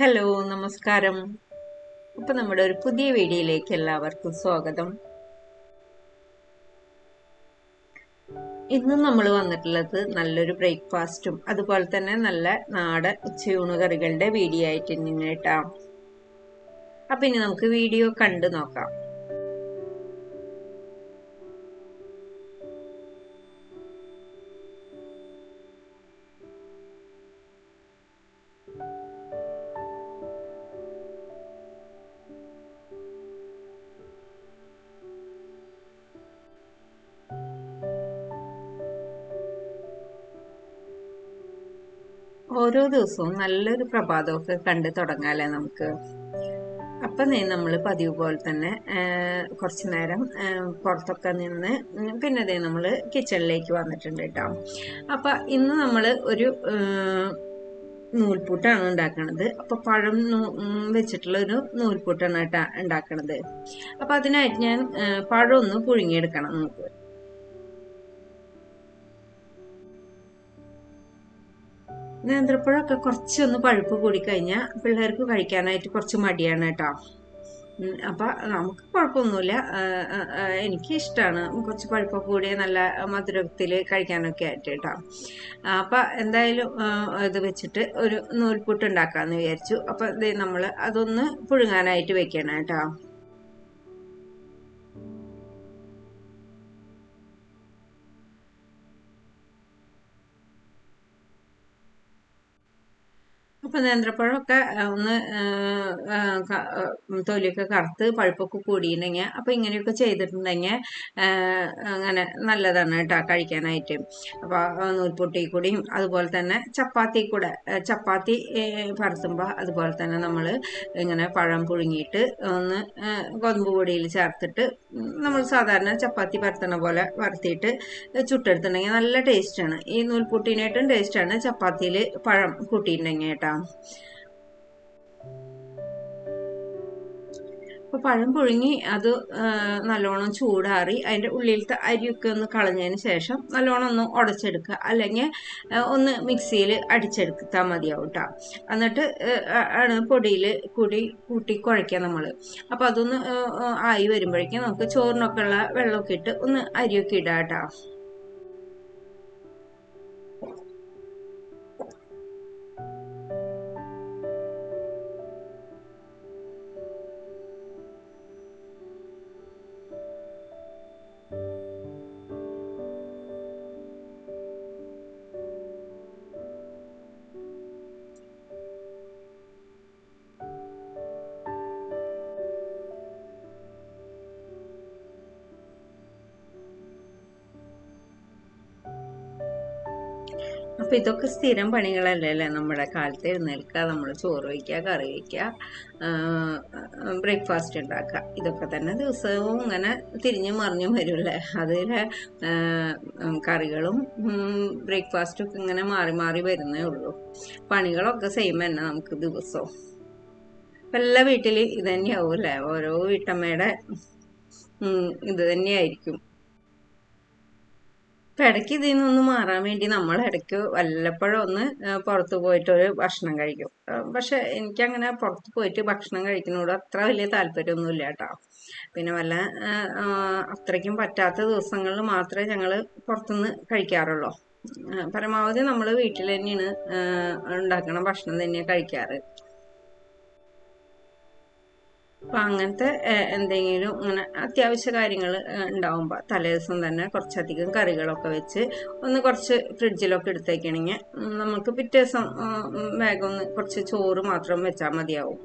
Hello നമസ്കാരം. അപ്പൊ നമ്മുടെ ഒരു പുതിയ വീഡിയോയിലേക്ക് എല്ലാവർക്കും സ്വാഗതം. ഇന്ന് നമ്മൾ വന്നിട്ടുള്ളത് നല്ലൊരു ബ്രേക്ക്ഫാസ്റ്റും അതുപോലെ തന്നെ നല്ല നാടൻ ഉച്ചയൂണ് കറികളുടെ വീഡിയോ ആയിട്ട് കേട്ടാ. അപ്പൊ ഇനി നമുക്ക് വീഡിയോ കണ്ടു നോക്കാം. ഓരോ ദിവസവും നല്ലൊരു പ്രഭാതമൊക്കെ കണ്ട് തുടങ്ങാല്ലേ നമുക്ക്? അപ്പം നമ്മൾ പതിവ് പോലെ തന്നെ കുറച്ചു നേരം പുറത്തൊക്കെ നിന്ന് പിന്നെ അതേ നമ്മൾ കിച്ചണിലേക്ക് വന്നിട്ടുണ്ട് കേട്ടോ അപ്പം ഇന്ന് നമ്മൾ ഒരു നൂൽപൂട്ടാണ് ഉണ്ടാക്കണത്. അപ്പൊ പഴം വെച്ചിട്ടുള്ള ഒരു നൂൽപൂട്ടാണ് കേട്ടോ ഉണ്ടാക്കണത്. അപ്പൊ അതിനായിട്ട് ഞാൻ പഴം ഒന്ന് പുഴുങ്ങിയെടുക്കണം നമുക്ക്. നേന്ത്രപ്പഴമൊക്കെ കുറച്ചൊന്ന് പഴുപ്പ് കൂടി കഴിഞ്ഞാൽ പിള്ളേർക്ക് കഴിക്കാനായിട്ട് കുറച്ച് മടിയാണ് കേട്ടോ. അപ്പൊ നമുക്ക് കുഴപ്പമൊന്നുമില്ല. എനിക്ക് ഇഷ്ടമാണ് കുറച്ച് പഴുപ്പൊക്കെ കൂടിയ നല്ല മധുരത്തിൽ കഴിക്കാനൊക്കെ ആയിട്ട് കേട്ടോ. അപ്പൊ എന്തായാലും ഇത് വെച്ചിട്ട് ഒരു നൂൽപുട്ട് ഉണ്ടാക്കാന്ന് വിചാരിച്ചു. അപ്പൊ നമ്മൾ അതൊന്ന് പുഴുങ്ങാനായിട്ട് വെക്കണം കേട്ടോ. അപ്പം നേന്ത്രപ്പഴമൊക്കെ ഒന്ന് തൊലിയൊക്കെ കറുത്ത് പഴുപ്പൊക്കെ കൂടിയിട്ടുണ്ടെങ്കിൽ അപ്പൊ ഇങ്ങനെയൊക്കെ ചെയ്തിട്ടുണ്ടെങ്കിൽ അങ്ങനെ നല്ലതാണ് കേട്ടോ കഴിക്കാനായിട്ട്. അപ്പോൾ നൂൽപൊട്ടി കൂടിയും അതുപോലെ തന്നെ ചപ്പാത്തി കൂടെ ചപ്പാത്തി പരത്തുമ്പോൾ അതുപോലെ തന്നെ നമ്മൾ ഇങ്ങനെ പഴം പുഴുങ്ങിയിട്ട് ഒന്ന് ഗോതമ്പ് പൊടിയിൽ ചേർത്തിട്ട് നമ്മൾ സാധാരണ ചപ്പാത്തി പരത്തണ പോലെ വറുത്തിയിട്ട് ചുട്ടെടുത്തിട്ടുണ്ടെങ്കിൽ നല്ല ടേസ്റ്റാണ്. ഈ നൂൽപൊട്ടിനായിട്ടും ടേസ്റ്റാണ് ചപ്പാത്തിയിൽ പഴം കൂട്ടിയിട്ടുണ്ടെങ്കിൽ കേട്ടോ. അപ്പോൾ പഴം പുഴുങ്ങി അത് നല്ലോണം ചൂടാറി അതിന്റെ ഉള്ളിലത്തെ അരിയൊക്കെ ഒന്ന് കളഞ്ഞതിന് ശേഷം നല്ലോണം ഒന്ന് ഉടച്ചെടുക്കുക അല്ലെങ്കിൽ ഒന്ന് മിക്സിയിൽ അടിച്ചെടുത്താൽ മതിയാവും കേട്ടോ എന്നിട്ട് ആണ് പൊടിയിൽ കൂടി കൂട്ടി കുഴയ്ക്കുക നമ്മൾ അപ്പോൾ അതൊന്ന് ആയി വരുമ്പോഴേക്കും നമുക്ക് ചോറിനൊക്കെ ഉള്ള വെള്ളമൊക്കെ ഇട്ട് ഒന്ന് അരിയൊക്കെ ഇടാം കേട്ടോ അപ്പൊ ഇതൊക്കെ സ്ഥിരം പണികളല്ലേ നമ്മുടെ കാലത്ത് എഴുന്നേൽക്കുക നമ്മൾ ചോറ് വയ്ക്കുക കറി വയ്ക്കുക ബ്രേക്ക്ഫാസ്റ്റ് ഉണ്ടാക്കുക. ഇതൊക്കെ തന്നെ ദിവസവും ഇങ്ങനെ തിരിഞ്ഞു മറിഞ്ഞും വരുമല്ലേ അതിൽ കറികളും ബ്രേക്ക്ഫാസ്റ്റും ഒക്കെ ഇങ്ങനെ മാറി മാറി വരുന്നേ ഉള്ളൂ. പണികളൊക്കെ സെയിം തന്നെ നമുക്ക് ദിവസവും. എല്ലാ വീട്ടിലും ഇത് അല്ലേ? ഓരോ വീട്ടമ്മയുടെ ഇത് തന്നെയായിരിക്കും. അപ്പം ഇടയ്ക്ക് ഇതിൽ നിന്നൊന്ന് മാറാൻ വേണ്ടി നമ്മൾ ഇടയ്ക്ക് വല്ലപ്പോഴും ഒന്ന് പുറത്ത് പോയിട്ട് ഒരു ഭക്ഷണം കഴിക്കും. പക്ഷെ എനിക്കങ്ങനെ പുറത്ത് പോയിട്ട് ഭക്ഷണം കഴിക്കുന്നതോട് അത്ര വലിയ താല്പര്യമൊന്നുമില്ല കേട്ടോ. പിന്നെ വല്ല അത്രയ്ക്കും പറ്റാത്ത ദിവസങ്ങളിൽ മാത്രമേ ഞങ്ങൾ പുറത്തുനിന്ന് കഴിക്കാറുള്ളൂ. പരമാവധി നമ്മൾ വീട്ടിൽ തന്നെയാണ് ഉണ്ടാക്കണ ഭക്ഷണം തന്നെയാണ് കഴിക്കാറ്. അപ്പം അങ്ങനത്തെ എന്തെങ്കിലും ഇങ്ങനെ അത്യാവശ്യ കാര്യങ്ങൾ ഉണ്ടാവുമ്പോൾ തലേദിവസം തന്നെ കുറച്ചധികം കറികളൊക്കെ വെച്ച് ഒന്ന് കുറച്ച് ഫ്രിഡ്ജിലൊക്കെ എടുത്തേക്കണെങ്കിൽ നമുക്ക് പിറ്റേ ദിവസം വേഗം ഒന്ന് കുറച്ച് ചോറ് മാത്രം വെച്ചാൽ മതിയാവും.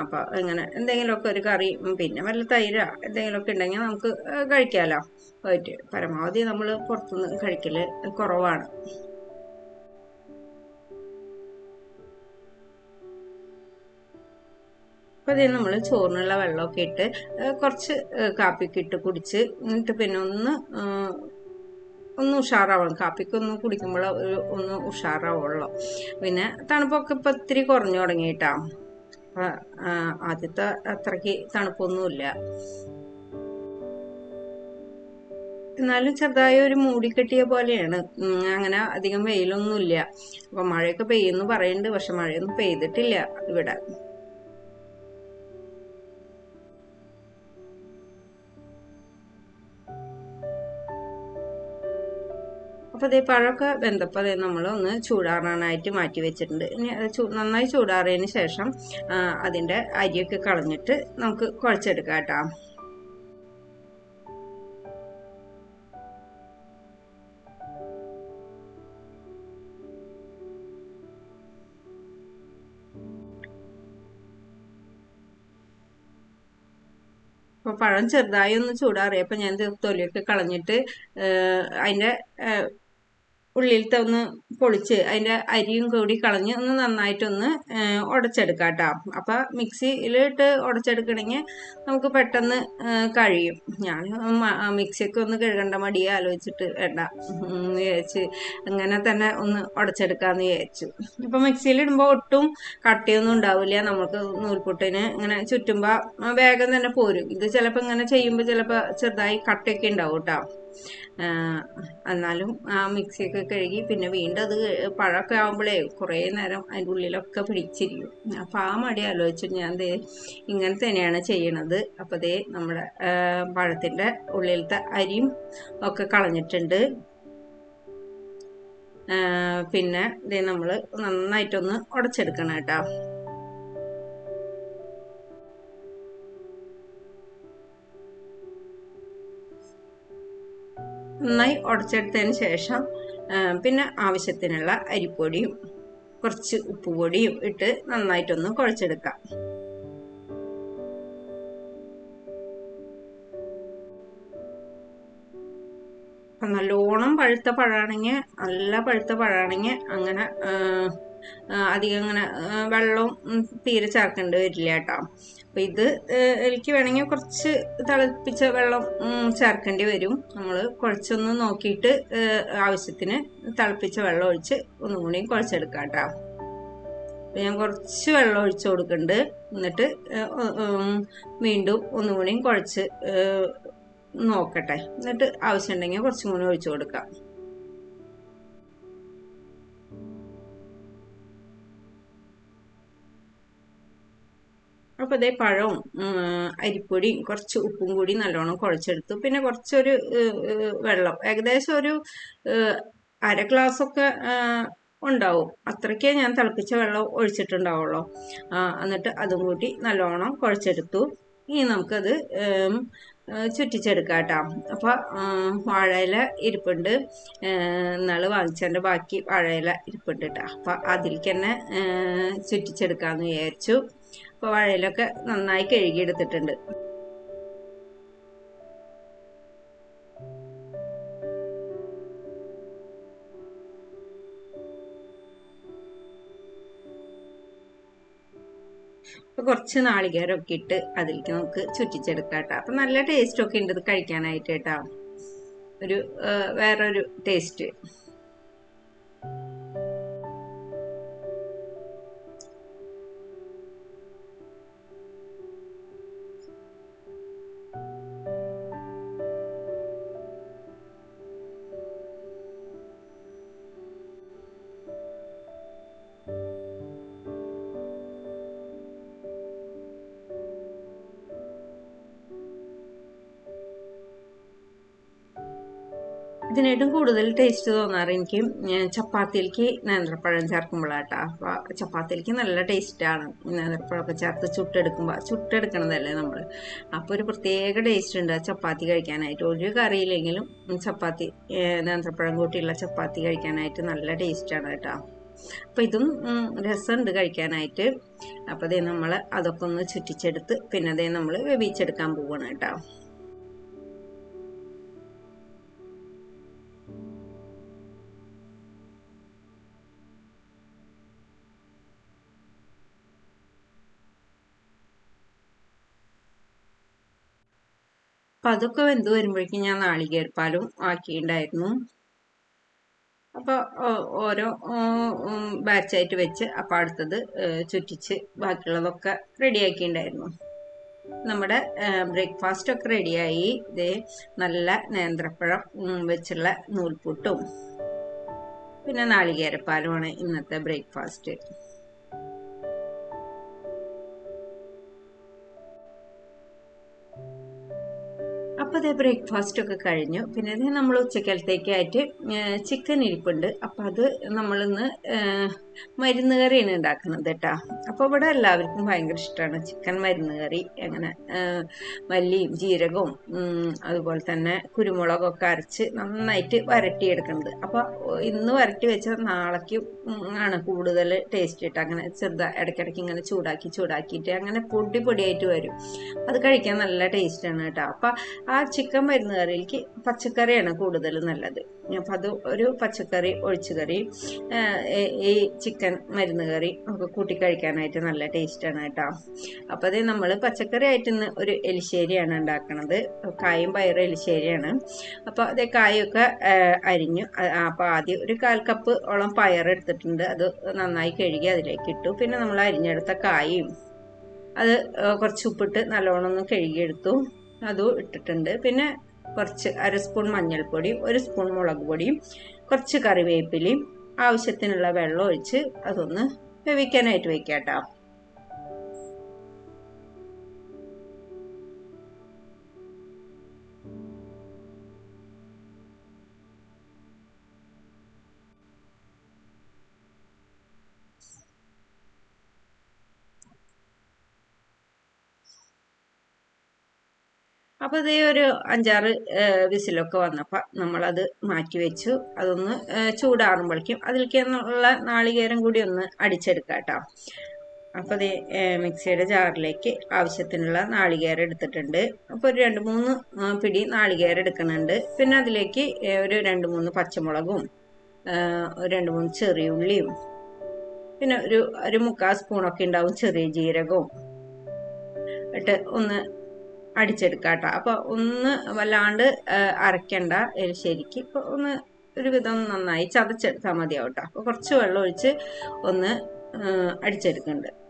അപ്പോൾ ഇങ്ങനെ എന്തെങ്കിലുമൊക്കെ ഒരു കറി പിന്നെ വല്ല തൈര എന്തെങ്കിലുമൊക്കെ ഉണ്ടെങ്കിൽ നമുക്ക് കഴിക്കാമല്ലോ പോയിട്ട് പരമാവധി നമ്മൾ പുറത്തുനിന്ന് കഴിക്കൽ കുറവാണ്. അപ്പോൾ അതിൽ നമ്മൾ ചോറിനുള്ള വെള്ളമൊക്കെ ഇട്ട് കുറച്ച് കാപ്പിക്ക് ഇട്ട് കുടിച്ച് എന്നിട്ട് പിന്നെ ഒന്ന് ഒന്ന് ഉഷാറാവണം. കാപ്പിക്കൊന്ന് കുടിക്കുമ്പോൾ ഒന്ന് ഉഷാറാവുള്ളൂ. പിന്നെ തണുപ്പൊക്കെ ഇപ്പം ഇത്തിരി കുറഞ്ഞു തുടങ്ങിയിട്ടാ. ആദ്യത്തെ അത്രയ്ക്ക് തണുപ്പൊന്നുമില്ല. എന്നാലും ചെറുതായ ഒരു മൂടിക്കെട്ടിയ പോലെയാണ്. അങ്ങനെ അധികം വെയിലൊന്നുമില്ല. അപ്പൊ മഴയൊക്കെ പെയ്യുന്നു പറയുന്നുണ്ട് പക്ഷെ മഴയൊന്നും പെയ്തിട്ടില്ല ഇവിടെ. അപ്പോൾ അതേ പഴമൊക്കെ വെന്തപ്പോൾ അതേ നമ്മൾ ഒന്ന് ചൂടാറാനായിട്ട് മാറ്റി വെച്ചിട്ടുണ്ട്. ഇനി നന്നായി ചൂടാറിയതിന് ശേഷം അതിന്റെ അരിയൊക്കെ കളഞ്ഞിട്ട് നമുക്ക് കുഴച്ചെടുക്കാം കേട്ടോ. അപ്പോൾ പഴം ചെറുതായി ഒന്ന് ചൂടാറിയപ്പോൾ ഞാൻ ഇത് തൊലിയൊക്കെ കളഞ്ഞിട്ട് അതിന്റെ ഉള്ളിലത്തെ ഒന്ന് പൊളിച്ച് അതിന്റെ അരിയും കൂടി കളഞ്ഞ് ഒന്ന് നന്നായിട്ടൊന്ന് ഉടച്ചെടുക്കാം കേട്ടോ അപ്പം മിക്സിയിലിട്ട് ഉടച്ചെടുക്കണമെങ്കിൽ നമുക്ക് പെട്ടെന്ന് കഴിയും. ഞാൻ മിക്സിയൊക്കെ ഒന്ന് കഴുകേണ്ട മടിയെ ആലോചിച്ചിട്ട് വേണ്ട. വിചാരിച്ച് അങ്ങനെ തന്നെ ഒന്ന് ഉടച്ചെടുക്കാമെന്ന് വിചാരിച്ചു. ഇപ്പം മിക്സിയിലിടുമ്പോൾ ഒട്ടും കട്ടിയൊന്നും ഉണ്ടാവില്ല. നമുക്ക് നൂൽപുട്ടിന് ഇങ്ങനെ ചുറ്റുമ്പോൾ വേഗം തന്നെ പോരും. ഇത് ചിലപ്പോൾ ഇങ്ങനെ ചെയ്യുമ്പോൾ ചിലപ്പോൾ ചെറുതായി കട്ടയൊക്കെ ഉണ്ടാവും കേട്ടോ എന്നാലും ആ മിക്സിയൊക്കെ കഴുകി പിന്നെ വീണ്ടും അത് പഴമൊക്കെ ആകുമ്പോഴേ കുറേ നേരം അതിന്റെ ഉള്ളിലൊക്കെ പിടിച്ചിരിക്കും. അപ്പം ആ മടി ആലോചിച്ചിട്ട് ഞാൻ ദേ ഇങ്ങനെ തന്നെയാണ് ചെയ്യണത്. അപ്പോൾ ദേ നമ്മുടെ പഴത്തിന്റെ ഉള്ളിലത്തെ അരിയും ഒക്കെ കളഞ്ഞിട്ടുണ്ട്. പിന്നെ ദേ നമ്മൾ നന്നായിട്ടൊന്ന് ഉടച്ചെടുക്കണം കേട്ടോ. നന്നായി ഉടച്ചെടുത്തതിന് ശേഷം പിന്നെ ആവശ്യത്തിനുള്ള അരിപ്പൊടിയും കുറച്ച് ഉപ്പുപൊടിയും ഇട്ട് നന്നായിട്ടൊന്ന് കുഴച്ചെടുക്കാം. നല്ലോണം പഴുത്ത പഴാണെങ്കിൽ നല്ല പഴുത്ത പഴാണെങ്കിൽ അങ്ങനെ അധികം അങ്ങനെ വെള്ളവും തീരെ ചേർക്കേണ്ടി വരില്ല കേട്ടോ. അപ്പം ഇത് എനിക്ക് വേണമെങ്കിൽ കുറച്ച് തിളപ്പിച്ച വെള്ളം ചേർക്കേണ്ടി വരും. നമ്മൾ കുഴച്ചൊന്ന് നോക്കിയിട്ട് ആവശ്യത്തിന് തിളപ്പിച്ച വെള്ളം ഒഴിച്ച് ഒന്നും കൂടി കുഴച്ചെടുക്കാം കേട്ടോ. അപ്പം ഞാൻ കുറച്ച് വെള്ളം ഒഴിച്ചു കൊടുക്കുന്നുണ്ട് എന്നിട്ട് വീണ്ടും ഒന്നും കൂടി കുഴച്ച് നോക്കട്ടെ. എന്നിട്ട് ആവശ്യമുണ്ടെങ്കിൽ കുറച്ചും കൂടി ഒഴിച്ചു കൊടുക്കാം. അപ്പോൾ അതേ പഴവും അരിപ്പൊടിയും കുറച്ച് ഉപ്പും കൂടി നല്ലോണം കുഴച്ചെടുത്തു. പിന്നെ കുറച്ചൊരു വെള്ളം. ഏകദേശം ഒരു അര ഗ്ലാസ്സൊക്കെ ഉണ്ടാവും. അത്രയ്ക്കേ ഞാൻ തിളപ്പിച്ച വെള്ളം ഒഴിച്ചിട്ടുണ്ടാവുള്ളൂ. എന്നിട്ട് അതും കൂട്ടി നല്ലോണം കുഴച്ചെടുത്തു. ഇനി നമുക്കത് ചുറ്റിച്ചെടുക്കാം കേട്ടോ. അപ്പോൾ വാഴയില ഇരിപ്പുണ്ട്. ഇന്നാൾ വാങ്ങിച്ചതിന്റെ ബാക്കി വാഴയില ഇരിപ്പുണ്ട് കേട്ടോ. അപ്പോൾ അതിലേക്ക് തന്നെ ചുറ്റിച്ചെടുക്കാമെന്ന് വിചാരിച്ചു. അപ്പോൾ വാഴയിലൊക്കെ നന്നായി കഴുകിയെടുത്തിട്ടുണ്ട്. അപ്പോൾ കുറച്ച് നാളികേരമൊക്കെ ഇട്ട് അതിലേക്ക് നമുക്ക് ചുറ്റിച്ചെടുക്കാട്ടോ കേട്ടോ. നല്ല ടേസ്റ്റ് ഒക്കെ ഉണ്ട് ഇത് കഴിക്കാനായിട്ട് കേട്ടോ. ഒരു വേറൊരു ടേസ്റ്റ് ഇതിനായിട്ടും കൂടുതൽ ടേസ്റ്റ് തോന്നാറ്. എനിക്ക് ചപ്പാത്തിയിലേക്ക് നേന്ത്രപ്പഴം ചേർക്കുമ്പോഴാട്ടോ അപ്പോൾ ചപ്പാത്തിയിലേക്ക് നല്ല ടേസ്റ്റാണ് നേന്ത്രപ്പഴമൊക്കെ ചേർത്ത് ചുട്ടെടുക്കുമ്പോൾ ചുട്ടെടുക്കണതല്ലേ നമ്മൾ അപ്പോൾ ഒരു പ്രത്യേക ടേസ്റ്റ് ഉണ്ട് ചപ്പാത്തി കഴിക്കാനായിട്ട്. ഒരു കറിയില്ലെങ്കിലും ചപ്പാത്തി നേന്ത്രപ്പഴം കൂട്ടിയുള്ള ചപ്പാത്തി കഴിക്കാനായിട്ട് നല്ല ടേസ്റ്റാണ് കേട്ടോ. അപ്പോൾ ഇതും രസമുണ്ട് കഴിക്കാനായിട്ട്. അപ്പോൾ അതേ നമ്മൾ അതൊക്കെ ഒന്ന് ചുറ്റിച്ചെടുത്ത് പിന്നെ അതേ നമ്മൾ വേവിച്ചെടുക്കാൻ പോവാണ് കേട്ടോ. അപ്പം അതൊക്കെ വെന്ത് വരുമ്പോഴേക്കും ഞാൻ നാളികേർപ്പാലും ആക്കിയിട്ടുണ്ടായിരുന്നു. അപ്പോൾ ഓരോ ബാച്ചായിട്ട് വെച്ച് അപ്പോൾ അടുത്തത് ചുറ്റിച്ച് ബാക്കിയുള്ളതൊക്കെ റെഡിയാക്കിയിട്ടുണ്ടായിരുന്നു. നമ്മുടെ ബ്രേക്ക്ഫാസ്റ്റ് ഒക്കെ റെഡിയായി. ഇതേ നല്ല നേന്ത്രപ്പഴം വെച്ചുള്ള നൂൽപുട്ടും. പിന്നെ നാളികേരപ്പാലുമാണ് ഇന്നത്തെ ബ്രേക്ക്ഫാസ്റ്റ്. അപ്പോൾ അതേ ബ്രേക്ക്ഫാസ്റ്റ് ഒക്കെ കഴിഞ്ഞു. പിന്നെ ഇത് നമ്മൾ ഉച്ചക്കലത്തേക്കായിട്ട് ചിക്കൻ ഇരിപ്പുണ്ട്. അപ്പോൾ അത് നമ്മളിന്ന് മരുന്ന് കറിയാണ് ഉണ്ടാക്കുന്നത് കേട്ടോ അപ്പോൾ ഇവിടെ എല്ലാവർക്കും ഭയങ്കര ഇഷ്ടമാണ് ചിക്കൻ മരുന്ന് കറി. അങ്ങനെ മല്ലിയും ജീരകവും അതുപോലെ തന്നെ കുരുമുളകൊക്കെ അരച്ച് നന്നായിട്ട് വരട്ടിയെടുക്കുന്നത്. അപ്പോൾ ഇന്ന് വരട്ടി വെച്ചാൽ നാളേക്ക് ആണ് കൂടുതൽ ടേസ്റ്റ് ഇട്ട് അങ്ങനെ ചെറുതാ ഇടയ്ക്കിടയ്ക്ക് ഇങ്ങനെ ചൂടാക്കി ചൂടാക്കിയിട്ട് അങ്ങനെ പൊടി പൊടിയായിട്ട് വരും. അത് കഴിക്കാൻ നല്ല ടേസ്റ്റാണ് കേട്ടോ അപ്പോൾ ആ ചിക്കൻ മരുന്ന് കറിയിലേക്ക് പച്ചക്കറിയാണ് കൂടുതൽ നല്ലത്. അപ്പം അത് ഒരു പച്ചക്കറി ഒഴിച്ചുകറി ഈ ചിക്കൻ മരുന്ന് കറി ഒക്കെ കൂട്ടി കഴിക്കാനായിട്ട് നല്ല ടേസ്റ്റാണ് കേട്ടോ. അപ്പോൾ അത് നമ്മൾ പച്ചക്കറി ആയിട്ടിന്ന് ഒരു എലിശ്ശേരിയാണ് ഉണ്ടാക്കുന്നത് കായും പയറും എലിശ്ശേരിയാണ്. അപ്പോൾ അതേ കായൊക്കെ അരിഞ്ഞു അപ്പോൾ ആദ്യം ഒരു കാൽ കപ്പ് ഓളം പയറെടുത്തിട്ടുണ്ട് അത് നന്നായി കഴുകി അതിലേക്ക് ഇട്ടു. പിന്നെ നമ്മൾ അരിഞ്ഞെടുത്ത കായും അത് കുറച്ച് ഉപ്പിട്ട് നല്ലോണം ഒന്ന് കഴുകിയെടുത്തു. അതും ഇട്ടിട്ടുണ്ട്. പിന്നെ കുറച്ച് അര സ്പൂൺ മഞ്ഞൾപ്പൊടി ഒരു സ്പൂൺ മുളക് പൊടിയും കുറച്ച് കറിവേപ്പിലയും ആവശ്യത്തിനുള്ള വെള്ളം ഒഴിച്ച് അതൊന്ന് വേവിക്കാനായിട്ട് വെക്കാം കേട്ടോ അപ്പോൾ ഇതേ ഒരു അഞ്ചാറ് വിസിലൊക്കെ വന്നപ്പോൾ നമ്മളത് മാറ്റി വെച്ചു. അതൊന്ന് ചൂടാറുമ്പോഴേക്കും അതിലേക്ക് നാളികേരം കൂടി ഒന്ന് അടിച്ചെടുക്കാം കേട്ടോ അപ്പോൾ ഇത് മിക്സിയുടെ ജാറിലേക്ക് ആവശ്യത്തിനുള്ള നാളികേരം എടുത്തിട്ടുണ്ട്. അപ്പോൾ ഒരു രണ്ട് മൂന്ന് പിടി നാളികേരം എടുക്കുന്നുണ്ട്. പിന്നെ അതിലേക്ക് ഒരു രണ്ട് മൂന്ന് പച്ചമുളകും ഒരു രണ്ട് മൂന്ന് ചെറിയ ഉള്ളിയും പിന്നെ ഒരു ഒരു മുക്കാൽ സ്പൂണൊക്കെ ഉണ്ടാവും ചെറിയ ജീരകവും ഇട്ട് ഒന്ന് അടിച്ചെടുക്കാം കേട്ടോ അപ്പോൾ ഒന്ന് വല്ലാണ്ട് അരയ്ക്കണ്ട എരിശ്ശേരിക്ക് ഇപ്പോൾ ഒന്ന് ഒരു വിധം നന്നായി ചതച്ചെടുത്താൽ മതിയാവും കേട്ടോ അപ്പോൾ കുറച്ച് വെള്ളം ഒഴിച്ച് ഒന്ന് അടിച്ചെടുക്കണ്ട്.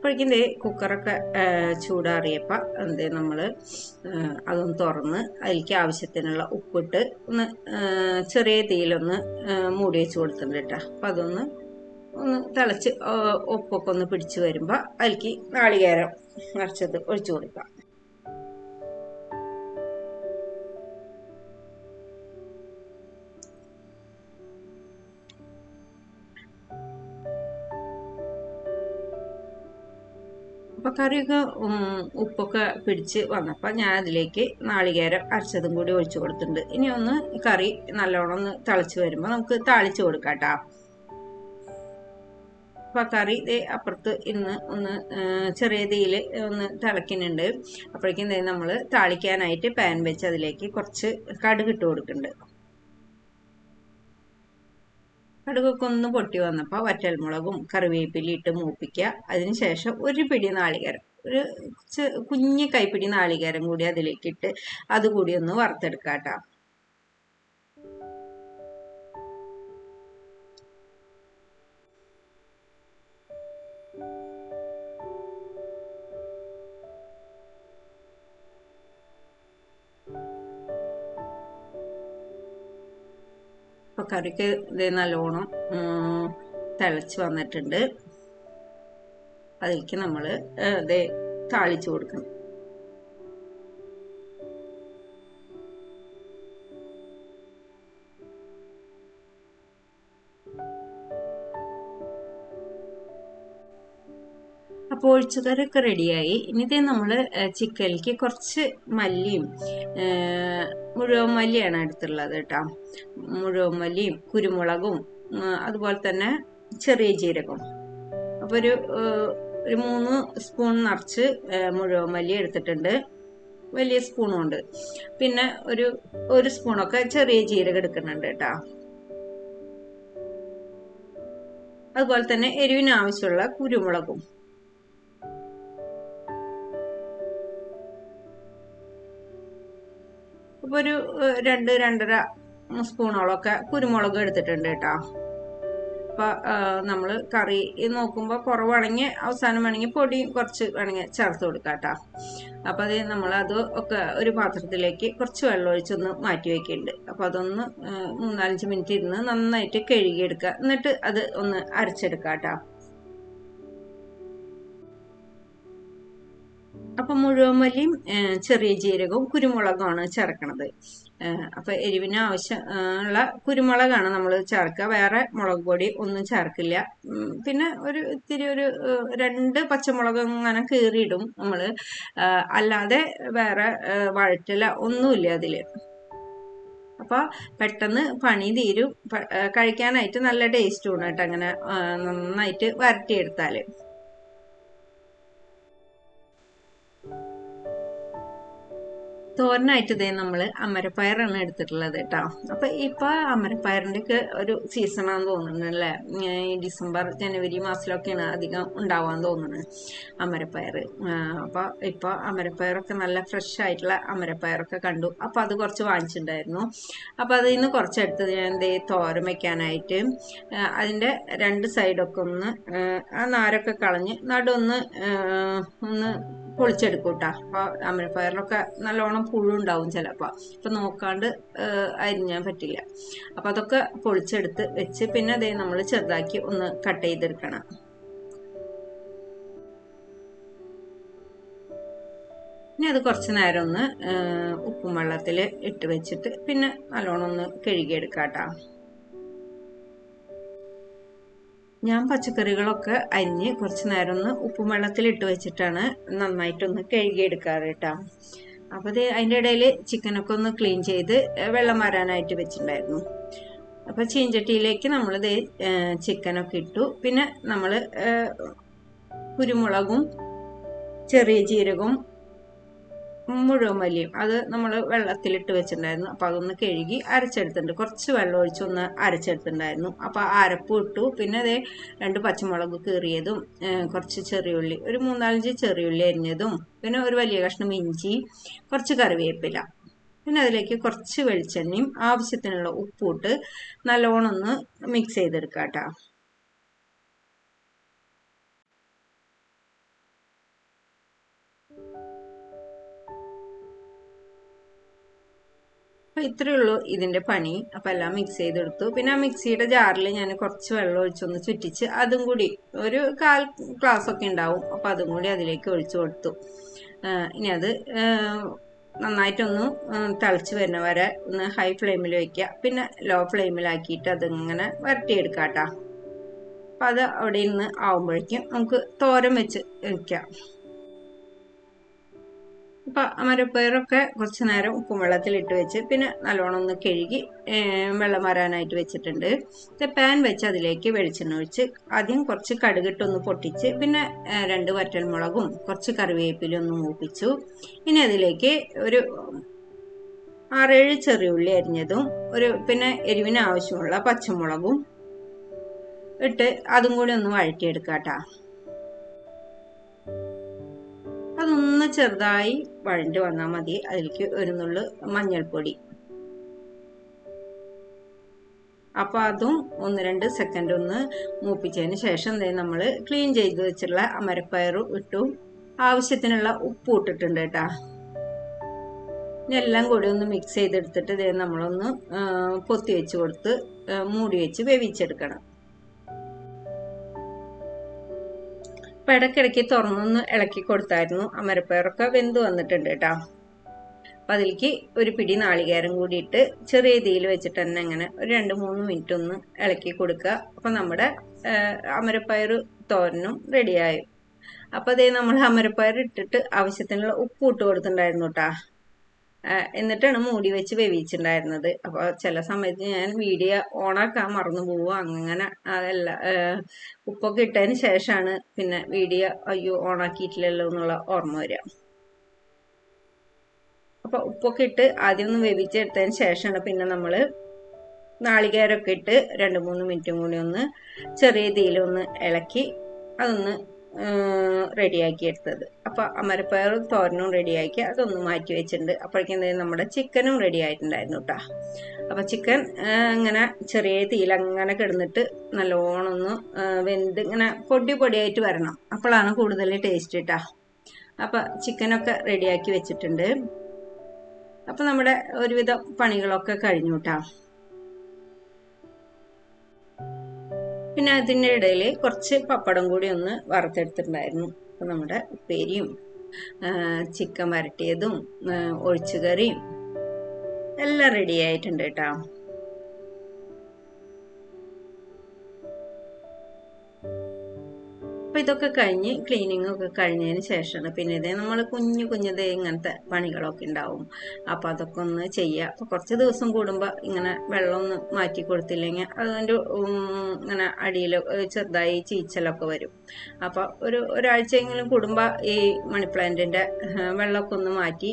അപ്പോഴേക്കും ദേ കുക്കറൊക്കെ ചൂടാറിയപ്പോൾ എന്ത് നമ്മൾ അതൊന്ന് തുറന്ന് അതിലേക്ക് ആവശ്യത്തിനുള്ള ഉപ്പിട്ട് ഒന്ന് ചെറിയ തീയിലൊന്ന് മൂടി വെച്ച് കൊടുത്തിട്ടുണ്ട് കേട്ടോ. അപ്പം അതൊന്ന് ഒന്ന് തിളച്ച് ഉപ്പൊക്കെ ഒന്ന് പിടിച്ച് വരുമ്പോൾ അതിലേക്ക് നാളികേരം നിറച്ചത് ഒഴിച്ചു കൊടുക്കാം. അപ്പോൾ കറിയൊക്കെ ഉപ്പൊക്കെ പിടിച്ച് വന്നപ്പോൾ ഞാൻ അതിലേക്ക് നാളികേരം അരച്ചതും കൂടി ഒഴിച്ചു കൊടുത്തിട്ടുണ്ട്. ഇനി ഒന്ന് കറി നല്ലോണം ഒന്ന് തിളച്ച് വരുമ്പോൾ നമുക്ക് താളിച്ച് കൊടുക്കാം കേട്ടോ കറി ഇതേ അപ്പുറത്ത് ഇന്ന് ഒന്ന് ചെറിയ തീയിൽ ഒന്ന് തിളക്കുന്നുണ്ട് അപ്പോഴേക്കും നമ്മൾ താളിക്കാനായിട്ട് പാൻ വെച്ച് അതിലേക്ക് കുറച്ച് കടുക് ഇട്ട് കൊടുക്കുന്നുണ്ട്. കടുകൊക്കെ ഒന്ന് പൊട്ടി വന്നപ്പോൾ വറ്റൽമുളകും കറിവേപ്പിലയും ഇട്ട് മൂപ്പിക്കുക. അതിനുശേഷം ഒരു പിടി നാളികേരം ഒരു കുഞ്ഞ് കൈപ്പിടി നാളികേരം കൂടി അതിലേക്കിട്ട് അതുകൂടി ഒന്ന് വറുത്തെടുക്കാം കേട്ടോ കറിക്ക് ഇത് നല്ലോണം തിളച്ച് വന്നിട്ടുണ്ട്. അതിലേക്ക് നമ്മൾ ഇത് താളിച്ചു കൊടുക്കണം. അപ്പോൾ ഒഴിച്ചുകറിയൊക്കെ റെഡിയായി ഇനിയിതേ നമ്മൾ ചിക്കനിലേക്ക് കുറച്ച് മല്ലിയും മുഴുവൻ മല്ലിയാണ് എടുത്തുള്ളത് കേട്ടോ. മുഴുവൻ മല്ലിയും കുരുമുളകും അതുപോലെ തന്നെ ചെറിയ ജീരകം അപ്പോൾ ഒരു ഒരു മൂന്ന് സ്പൂൺ നിറച്ച് മുഴുവൻ മല്ലി എടുത്തിട്ടുണ്ട്. വലിയ സ്പൂണും ഉണ്ട്. പിന്നെ ഒരു ഒരു സ്പൂണൊക്കെ ചെറിയ ജീരകം എടുക്കുന്നുണ്ട് കേട്ടോ. അതുപോലെ തന്നെ എരിവിന് ആവശ്യമുള്ള കുരുമുളകും. ഒരു ഏഹ്, രണ്ട് രണ്ടര സ്പൂണോളൊക്കെ കുരുമുളക് എടുത്തിട്ടുണ്ട് കേട്ടോ. അപ്പൊ നമ്മൾ കറി നോക്കുമ്പോൾ കുറവാണെങ്കിൽ അവസാനം വേണമെങ്കിൽ പൊടി കുറച്ച് വേണമെങ്കിൽ ചേർത്ത് കൊടുക്കാം കേട്ടോ. അപ്പൊ അത് നമ്മൾ അത് ഒക്കെ ഒരു പാത്രത്തിലേക്ക് കുറച്ച് വെള്ളം ഒഴിച്ചൊന്ന് മാറ്റി വെക്കുന്നുണ്ട് അപ്പൊ അതൊന്ന് മൂന്നാലഞ്ച് മിനിറ്റ് ഇരുന്ന് നന്നായിട്ട് കഴുകിയെടുക്കുക എന്നിട്ട് അത് ഒന്ന് അരച്ചെടുക്കാം കേട്ടോ. അപ്പൊ മുഴുവൻ മല്ലിയും ചെറിയ ജീരകവും കുരുമുളകുമാണ് ചേർക്കണത്. അപ്പൊ എരിവിന് ആവശ്യം ഉള്ള കുരുമുളകാണ് നമ്മൾ ചേർക്കുക. വേറെ മുളക് പൊടി ഒന്നും ചേർക്കില്ല. പിന്നെ ഒരു ഇത്തിരി ഒരു രണ്ട് പച്ചമുളക് അങ്ങനെ കീറിയിടും നമ്മൾ അല്ലാതെ വേറെ വഴറ്റില ഒന്നുമില്ല അതിൽ. അപ്പൊ പെട്ടെന്ന് പണി തീരും. കഴിക്കാനായിട്ട് നല്ല ടേസ്റ്റ് കേട്ടോ അങ്ങനെ നന്നായിട്ട് വരട്ടിയെടുത്താൽ. തോരനായിട്ട് ഇതേ നമ്മൾ അമരപ്പയറാണ് എടുത്തിട്ടുള്ളത് കേട്ടോ. അപ്പൊ ഇപ്പൊ അമരപ്പയറിന്റെ ഒക്കെ ഒരു സീസണാന്ന് തോന്നുന്നു അല്ലേ? ഡിസംബർ ജനുവരി മാസത്തിലൊക്കെയാണ് അധികം ഉണ്ടാവാൻ തോന്നുന്നത് അമരപ്പയർ. അപ്പൊ ഇപ്പൊ അമരപ്പയറൊക്കെ നല്ല ഫ്രഷ് ആയിട്ടുള്ള അമരപ്പയറൊക്കെ കണ്ടു. അപ്പൊ അത് കുറച്ച് വാങ്ങിച്ചിട്ടുണ്ടായിരുന്നു. അപ്പൊ അതിൽ നിന്ന് കുറച്ചെടുത്ത് ഞാൻ എന്തേ തോരൻ വെക്കാനായിട്ട്. ആ, അതിന്റെ രണ്ട് സൈഡൊക്കെ ഒന്ന് ആ, നാരൊക്കെ കളഞ്ഞ് നടൊന്ന് ഒന്ന് പൊളിച്ചെടുക്കും കേട്ടോ അപ്പൊ അമരപ്പയറിലൊക്കെ നല്ലോണം പുഴുണ്ടാവും ചിലപ്പോ. അപ്പൊ നോക്കാണ്ട് അരിഞ്ഞാൻ പറ്റില്ല. അപ്പൊ അതൊക്കെ പൊളിച്ചെടുത്ത് വെച്ച് പിന്നെ അതേ നമ്മൾ ചെറുതാക്കി ഒന്ന് കട്ട് ചെയ്തെടുക്കണം. ഇനി അത് കുറച്ച് നേരം ഒന്ന് ഉപ്പും വെള്ളത്തിൽ ഇട്ട് വെച്ചിട്ട് പിന്നെ നല്ലോണം ഒന്ന് കഴുകിയെടുക്കാം കേട്ടോ ഞാൻ പച്ചക്കറികളൊക്കെ അരിഞ്ഞ് കുറച്ച് നേരം ഒന്ന് ഉപ്പും വെള്ളത്തിൽ ഇട്ട് വെച്ചിട്ടാണ് നന്നായിട്ടൊന്ന് കഴുകിയെടുക്കാറ് കേട്ടോ. അപ്പോൾ അത് അതിന്റെ ഇടയിൽ ചിക്കനൊക്കെ ഒന്ന് ക്ലീൻ ചെയ്ത് വെള്ളം വരാനായിട്ട് വെച്ചിട്ടുണ്ടായിരുന്നു. അപ്പോൾ ചീഞ്ചട്ടിയിലേക്ക് നമ്മളിത് ചിക്കനൊക്കെ ഇട്ടു. പിന്നെ നമ്മൾ കുരുമുളകും ചെറിയ ജീരകവും മുഴുവൻ മല്ലിയും. അത് നമ്മൾ വെള്ളത്തിലിട്ട് വെച്ചിട്ടുണ്ടായിരുന്നു. അപ്പോൾ അതൊന്ന് കഴുകി അരച്ചെടുത്തിട്ടുണ്ട്. കുറച്ച് വെള്ളം ഒഴിച്ച് ഒന്ന് അരച്ചെടുത്തിട്ടുണ്ടായിരുന്നു. അപ്പോൾ അരപ്പ് ഇട്ടു. പിന്നെ അതേ രണ്ട് പച്ചമുളക് കീറിയതും കുറച്ച് ചെറിയുള്ളി ഒരു മൂന്നാലഞ്ച് ചെറിയുള്ളി അരിഞ്ഞതും പിന്നെ ഒരു വലിയ കഷ്ണം ഇഞ്ചി കുറച്ച് കറിവേപ്പില. പിന്നെ അതിലേക്ക് കുറച്ച് വെളിച്ചെണ്ണയും ആവശ്യത്തിനുള്ള ഉപ്പും ഇട്ട് നല്ലോണം ഒന്ന് മിക്സ് ചെയ്തെടുക്കാം കേട്ടോ അപ്പൊ ഇത്രയേ ഉള്ളൂ ഇതിന്റെ പണി. അപ്പോൾ എല്ലാം മിക്സ് ചെയ്തെടുത്തു. പിന്നെ ആ മിക്സിയുടെ ജാറിൽ ഞാൻ കുറച്ച് വെള്ളം ഒഴിച്ചൊന്ന് ചുറ്റിച്ച് അതും കൂടി ഒരു കാൽ ഗ്ലാസ് ഒക്കെ ഉണ്ടാവും. അപ്പോൾ അതും കൂടി അതിലേക്ക് ഒഴിച്ചു കൊടുത്തു. ഇനി അത് നന്നായിട്ടൊന്ന് തിളച്ച് വരുന്ന വരെ ഒന്ന് ഹൈ ഫ്ലെയിമിൽ വെക്കുക. പിന്നെ ലോ ഫ്ലെയിമിലാക്കിയിട്ട് അതിങ്ങനെ വരട്ടിയെടുക്കാം കേട്ടോ. അപ്പൊ അത് അവിടെ ഇരുന്ന് ആവുമ്പോഴേക്കും നമുക്ക് തോരം വെച്ച് വെക്കാം. അപ്പൊ അമരപ്പയറൊക്കെ കുറച്ച് നേരം ഉപ്പും വെള്ളത്തിലിട്ട് വെച്ച് പിന്നെ നല്ലോണം ഒന്ന് കഴുകി വെള്ളം വരാനായിട്ട് വെച്ചിട്ടുണ്ട്. പാൻ വെച്ച് അതിലേക്ക് വെളിച്ചെണ്ണ ഒഴിച്ച് ആദ്യം കുറച്ച് കടുകിട്ടൊന്ന് പൊട്ടിച്ച് പിന്നെ രണ്ട് രണ്ട് വറ്റൽമുളകും കുറച്ച് കറിവേപ്പിലും ഒന്ന് മൂപ്പിച്ചു. ഇനി അതിലേക്ക് ഒരു ആറേഴ് ചെറിയുള്ളി അരിഞ്ഞതും ഒരു പിന്നെ എരിവിന് ആവശ്യമുള്ള പച്ചമുളകും ഇട്ട് അതും കൂടി ഒന്ന് വഴറ്റിയെടുക്കാം കേട്ടോ അതൊന്ന് ചെറുതായി വഴണ്ട് വന്നാൽ മതി. അതിലേക്ക് ഒരു നുള്ളു മഞ്ഞൾപ്പൊടി. അപ്പൊ അതും ഒന്ന് രണ്ട് സെക്കൻഡ് ഒന്ന് മൂപ്പിച്ചതിന് ശേഷം നമ്മൾ ക്ലീൻ ചെയ്ത് വെച്ചിട്ടുള്ള അമരപ്പയറും ഇട്ടു. ആവശ്യത്തിനുള്ള ഉപ്പ് ഇട്ടിട്ടുണ്ട് കേട്ടാ. ഇതെല്ലാം കൂടി ഒന്ന് മിക്സ് ചെയ്തെടുത്തിട്ട് ഇതേ നമ്മളൊന്ന് പൊത്തി വെച്ച് കൊടുത്ത് മൂടി വെച്ച് വേവിച്ചെടുക്കണം. അപ്പൊ ഇടയ്ക്കിടയ്ക്ക് തുറന്നൊന്ന് ഇളക്കി കൊടുത്തായിരുന്നു. അമരപ്പയറൊക്കെ വെന്ത് വന്നിട്ടുണ്ട് കേട്ടോ. അപ്പൊ അതിലേക്ക് ഒരു പിടി നാളികേരം കൂടിയിട്ട് ചെറിയ തീയിൽ വെച്ചിട്ട് തന്നെ അങ്ങനെ ഒരു രണ്ട് മൂന്ന് മിനിറ്റ് ഒന്ന് ഇളക്കി കൊടുക്കുക. അപ്പൊ നമ്മുടെ അമരപ്പയർ തോരനും റെഡിയായി അപ്പോൾ അതേ നമ്മൾ അമരപ്പയർ ഇട്ടിട്ട് ആവശ്യത്തിനുള്ള ഉപ്പ് ഇട്ട് കൊടുത്തിട്ടുണ്ടായിരുന്നു കേട്ടാ. എന്നിട്ടാണ് മൂടി വെച്ച് വേവിച്ചിട്ടുണ്ടായിരുന്നത്. അപ്പോൾ ചില സമയത്ത് ഞാൻ വീഡിയോ ഓണാക്കാൻ മറന്നു പോവുക. അങ്ങനെ അതല്ല ഉപ്പൊക്കെ ഇട്ടതിന് ശേഷമാണ് പിന്നെ വീഡിയോ അയ്യോ ഓണാക്കിയിട്ടില്ലല്ലോ എന്നുള്ള ഓർമ്മ വരിക. അപ്പൊ ഉപ്പൊക്കെ ഇട്ട് ആദ്യം ഒന്ന് വേവിച്ചെടുത്തതിന് ശേഷമാണ് പിന്നെ നമ്മൾ നാളികേരമൊക്കെ ഇട്ട് രണ്ട് മൂന്ന് മിനിറ്റും കൂടി ഒന്ന് ചെറിയ തീയിലൊന്ന് ഇളക്കി അതൊന്ന് റെഡിയാക്കി എടുത്തത്. അപ്പോൾ അമരപ്പയറും തോരനും റെഡിയാക്കി അതൊന്ന് മാറ്റി വെച്ചിട്ടുണ്ട്. അപ്പോഴേക്കും നമ്മുടെ ചിക്കനും റെഡി ആയിട്ടുണ്ടായിരുന്നു കേട്ടോ അപ്പോൾ ചിക്കൻ ഇങ്ങനെ ചെറിയ തീയിൽ അങ്ങനെ കിടന്നിട്ട് നല്ലോണം ഒന്ന് വെന്ത് ഇങ്ങനെ പൊടി പൊടിയായിട്ട് വരണം. അപ്പോഴാണ് കൂടുതൽ ടേസ്റ്റ് കേട്ടോ അപ്പോൾ ചിക്കനൊക്കെ റെഡിയാക്കി വെച്ചിട്ടുണ്ട്. അപ്പോൾ നമ്മുടെ ഒരുവിധം പണികളൊക്കെ കഴിഞ്ഞു കേട്ടോ പിന്നെ അതിന്റെ ഇടയിൽ കുറച്ച് പപ്പടം കൂടി ഒന്ന് വറുത്തെടുത്തിട്ടുണ്ടായിരുന്നു. അപ്പോൾ നമ്മുടെ ഉപ്പേരിയും ചിക്കൻ വരട്ടിയതും ഒഴിച്ചുകറിയും എല്ലാം റെഡി ആയിട്ടുണ്ട് കേട്ടോ. അപ്പോൾ ഇതൊക്കെ കഴിഞ്ഞ് ക്ലീനിങ് ഒക്കെ കഴിഞ്ഞതിന് ശേഷമാണ് പിന്നെ ഇതേ നമ്മൾ കുഞ്ഞു കുഞ്ഞതേ ഇങ്ങനത്തെ പണികളൊക്കെ ഉണ്ടാവും അപ്പോൾ അതൊക്കെ ഒന്ന് ചെയ്യുക അപ്പോൾ കുറച്ച് ദിവസം കൂടുമ്പോൾ ഇങ്ങനെ വെള്ളം ഒന്ന് മാറ്റി കൊടുത്തില്ലെങ്കിൽ അതിന്റെ ഇങ്ങനെ അടിയിൽ ചെറുതായി ചീച്ചലൊക്കെ വരും. അപ്പോൾ ഒരു ഒരാഴ്ചയെങ്കിലും കൂടുമ്പോൾ ഈ മണി പ്ലാന്റിന്റെ വെള്ളമൊക്കെ ഒന്ന് മാറ്റി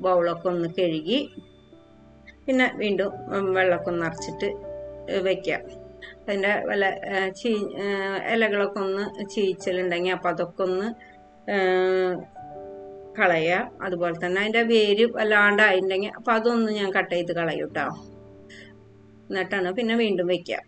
ബൗളൊക്കെ ഒന്ന് കഴുകി പിന്നെ വീണ്ടും വെള്ളമൊക്കെ ഒന്ന് നിറച്ചിട്ട് വയ്ക്കുക അതിന്റെ വല്ല ചീ ഇലകളൊക്കെ ഒന്ന് ചീച്ചലുണ്ടെങ്കിൽ അപ്പോൾ അതൊക്കെ ഒന്ന് കളയുക അതുപോലെ തന്നെ അതിന്റെ വേര് വല്ലാണ്ടായിട്ടുണ്ടെങ്കിൽ അപ്പോൾ അതൊന്ന് ഞാൻ കട്ട് ചെയ്ത് കളയൂട്ടോ എന്നിട്ടാണ് പിന്നെ വീണ്ടും വയ്ക്കുക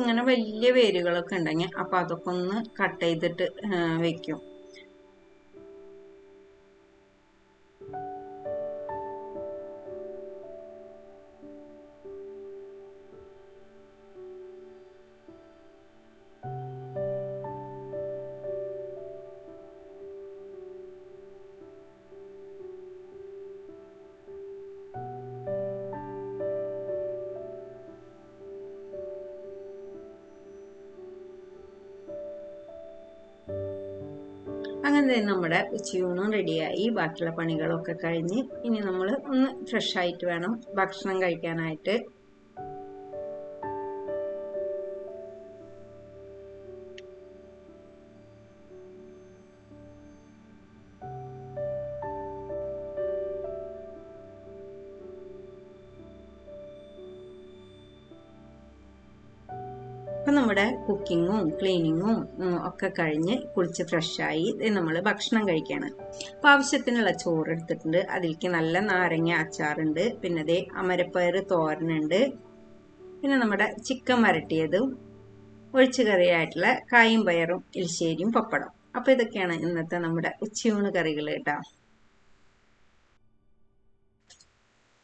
ഇങ്ങനെ വലിയ വേരുകളൊക്കെ ഉണ്ടെങ്കിൽ അപ്പോൾ അതൊക്കെ ഒന്ന് കട്ട് ചെയ്തിട്ട് വെക്കും. അങ്ങനെ നമ്മുടെ ഉച്ചയൂണും റെഡിയായി. ബാക്കിയുള്ള പണികളൊക്കെ കഴിഞ്ഞ് ഇനി നമ്മൾ ഒന്ന് ഫ്രഷ് ആയിട്ട് വേണം ഭക്ഷണം കഴിക്കാനായിട്ട്. അപ്പം നമ്മുടെ കുക്കിങ്ങും ക്ലീനിങ്ങും ഒക്കെ കഴിഞ്ഞ് കുളിച്ച് ഫ്രഷായി നമ്മൾ ഭക്ഷണം കഴിക്കുകയാണ് അപ്പോൾ ആവശ്യത്തിനുള്ള ചോറ് എടുത്തിട്ടുണ്ട്. അതിലേക്ക് നല്ല നാരങ്ങ അച്ചാറുണ്ട്. പിന്നെ അതേ അമരപ്പയർ തോരനുണ്ട്. പിന്നെ നമ്മുടെ ചിക്കൻ വരട്ടിയതും ഒഴിച്ചു കറിയായിട്ടുള്ള കായും പയറും എലിശ്ശേരിയും പപ്പടം. അപ്പോൾ ഇതൊക്കെയാണ് ഇന്നത്തെ നമ്മുടെ ഉച്ചയൂണ് കറികൾ കേട്ടോ.